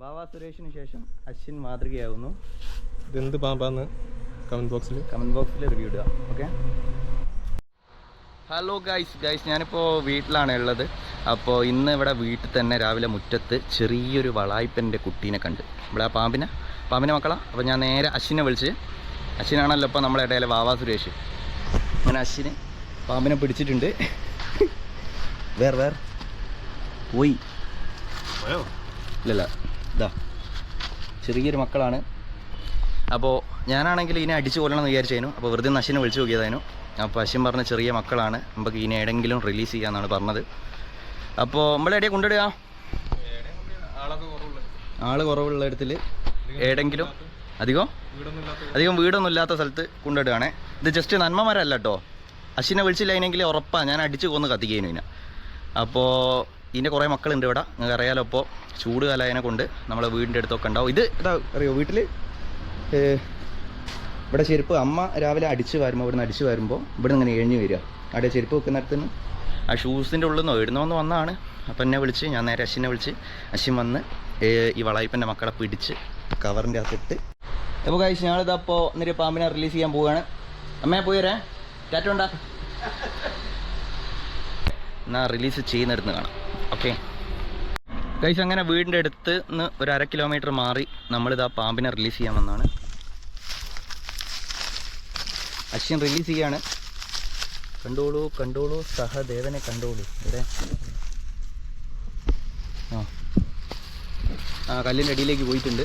വാവാ സുരേഷിന് ശേഷം അശ്വിൻ മാതൃകയാകുന്നു ഇതെന്ത് പാമ്പാന്ന് കമന്റ് ബോക്സിൽ കമന്റ് ബോക്സിൽ റിവ്യൂ ഇടുക ഓക്കെ ഹലോ ഗൈസ് ഗൈസ് ഞാനിപ്പോൾ വീട്ടിലാണ് ഉള്ളത്. അപ്പോൾ ഇന്ന് ഇവിടെ വീട്ടിൽ തന്നെ രാവിലെ മുറ്റത്ത് ചെറിയൊരു വളായ്പന്റെ കുട്ടീനെ കണ്ട്. ഇവിടെ ആ പാമ്പിനെ പാമ്പിനെ മക്കളാ അപ്പോൾ ഞാൻ നേരെ അശ്വിനെ വിളിച്ച്. അശ്വിനാണല്ലോ ഇപ്പോൾ നമ്മുടെ ഇടയിലെ വാവാ സുരേഷ്. അങ്ങനെ അശ്വിന് പാമ്പിനെ പിടിച്ചിട്ടുണ്ട്. വേർ വേർ പോയി? ഇല്ലല്ല. ഇതാ ചെറിയൊരു മക്കളാണ്. അപ്പോൾ ഞാനാണെങ്കിൽ ഇതിനെ അടിച്ചു കൊല്ലണം എന്ന് വിചാരിച്ചതിനു അപ്പോൾ വെറുതെ നശിനെ വിളിച്ചു നോക്കിയതായിരുന്നു. അപ്പോൾ അശ്വിൻ പറഞ്ഞ ചെറിയ മക്കളാണ്. നമുക്ക് ഇതിനെ എവിടെയെങ്കിലും റിലീസ് ചെയ്യാമെന്നാണ് പറഞ്ഞത്. അപ്പോൾ നമ്മളെ എവിടെയാണ് കൊണ്ടിടുക ആൾ കുറവുള്ള ഇടത്തിൽ എവിടെയെങ്കിലും? അധികം? അധികം വീടൊന്നും ഇല്ലാത്ത സ്ഥലത്ത് കൊണ്ടിടുകയാണേ ഇത് ജസ്റ്റ് നന്മമാരല്ല കേട്ടോ. അശ്വിനെ വിളിച്ചില്ല അതിനെങ്കിൽ ഉറപ്പാണ് ഞാൻ അടിച്ചു കൊന്ന് കത്തിക്കുന്നു ഇതിനെ അപ്പോൾ ഇതിന്റെ കുറേ മക്കളുണ്ട് ഇവിടെ. നിങ്ങൾക്ക് അറിയാലോ ഇപ്പോൾ ചൂട് കാലതിനെ കൊണ്ട് നമ്മളെ വീടിന്റെ അടുത്തൊക്കെ ഉണ്ടാവും. ഇത് ഇതാ അറിയോ? വീട്ടിൽ ഇവിടെ ചെരുപ്പ് അമ്മ രാവിലെ അടിച്ച് വരുമ്പോൾ ഇവിടുന്ന് അടിച്ച് വരുമ്പോൾ ഇവിടെ നിന്ന് ഇങ്ങനെ എഴിഞ്ഞ് വരിക. അവിടെ ചെരുപ്പ് വെക്കുന്ന അടുത്ത് ആ ഷൂസിന്റെ ഉള്ളിൽ നിന്ന് വന്ന് വന്നതാണ് അപ്പം എന്നെ വിളിച്ച് ഞാൻ നേരെ അശ്വിനെ വിളിച്ച്. അശ്വിൻ വന്ന് ഈ വളയിപ്പന്റെ മക്കളെ പിടിച്ച് കവറിന്റെ അകത്തിട്ട് അപ്പോൾ കഴിച്ച് ഞങ്ങളിതപ്പോൾ എന്നിട്ട് പാമ്പിനെ റിലീസ് ചെയ്യാൻ പോവുകയാണ് അമ്മയെ പോയി വരാം. ടാറ്റ റിലീസ് ചെയ്യുന്നിടത്ത് കാണാം. ഓക്കെ ഗൈസ് അങ്ങനെ വീടിന്റെ അടുത്ത് നിന്ന് ഒരു അര കിലോമീറ്റർ മാറി നമ്മളിതാ പാമ്പിനെ റിലീസ് ചെയ്യാൻ വന്നാണ്. അശ്വിൻ റിലീസ് ചെയ്യാണ്. കണ്ടോളൂ കണ്ടോളൂ സഹദേവനെ കണ്ടോളൂ. ഇവിടെ. ആ. ആ കല്ലിന്റെ അടിയിലേക്ക് പോയിട്ടുണ്ട്.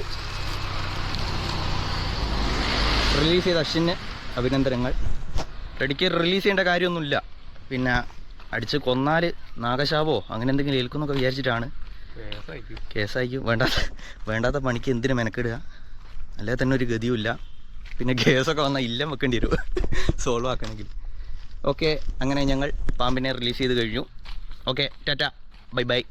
റിലീസ് ചെയ്ത അശ്വിന് അഭിനന്ദനങ്ങൾ. റെഡിക്ക് റിലീസ് ചെയ്യേണ്ട കാര്യമൊന്നുമില്ല. പിന്നെ അടിച്ച് കൊന്നാൽ നാഗശാപോ? അങ്ങനെ എന്തെങ്കിലും ഏൽക്കുന്നൊക്കെ വിചാരിച്ചിട്ടാണ്. കേസായിരിക്കും. വേണ്ടാത്ത വേണ്ടാത്ത പണിക്ക് എന്തിനു മെനക്കിടുക? അല്ലാതെ തന്നെ ഒരു ഗതിയുമില്ല. പിന്നെ കേസൊക്കെ വന്നാൽ ഇല്ലം വെക്കേണ്ടി വരും. സോൾവ് ആക്കണമെങ്കിൽ. ഓക്കെ അങ്ങനെ ഞങ്ങൾ പാമ്പിനെ റിലീസ് ചെയ്ത് കഴിഞ്ഞു. ഓക്കെ ടാറ്റ. Bye bye